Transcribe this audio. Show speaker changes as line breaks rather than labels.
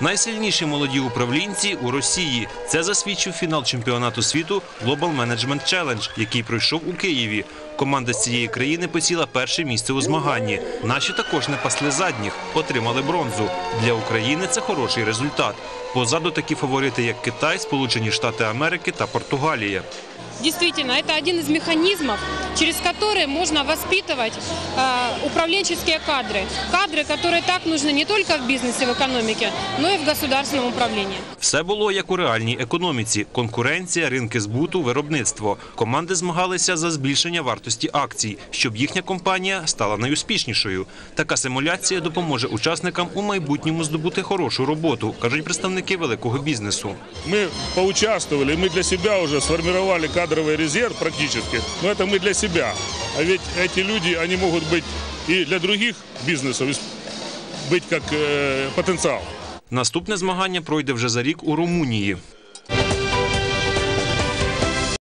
Найсильніші молоді управлінці у Росії. Це засвідчив фінал чемпіонату світу Global Management Challenge, який пройшов у Києві. Команда з цієї країни посіла перше місце у змаганні. Наші також не пасли задніх, отримали бронзу. Для України це хороший результат. Позаду такі фаворити, як Китай, Сполучені Штати Америки та Португалія.
Действительно, это один из механизмов, через который можно воспитывать э, управленческие кадры. Кадры, которые так нужны не только в бизнесе, в экономике, но и в государственном управлении.
Все було як у реальній економіці: конкуренція, ринки збуту, виробництво. Команди змагалися за збільшення вартості акцій, щоб їхня компанія стала найуспішнішою. Така симуляція допоможе учасникам у майбутньому здобути хорошу роботу, кажуть представники великого бізнесу.
Мы поучаствовали, мы для себя уже сформировали кадровый резерв практически, но это мы для себя. А ведь эти люди, они могут быть и для других бизнесов, ис- быть как э, потенциал.
Наступне змагання пройде вже за рік у Румунії.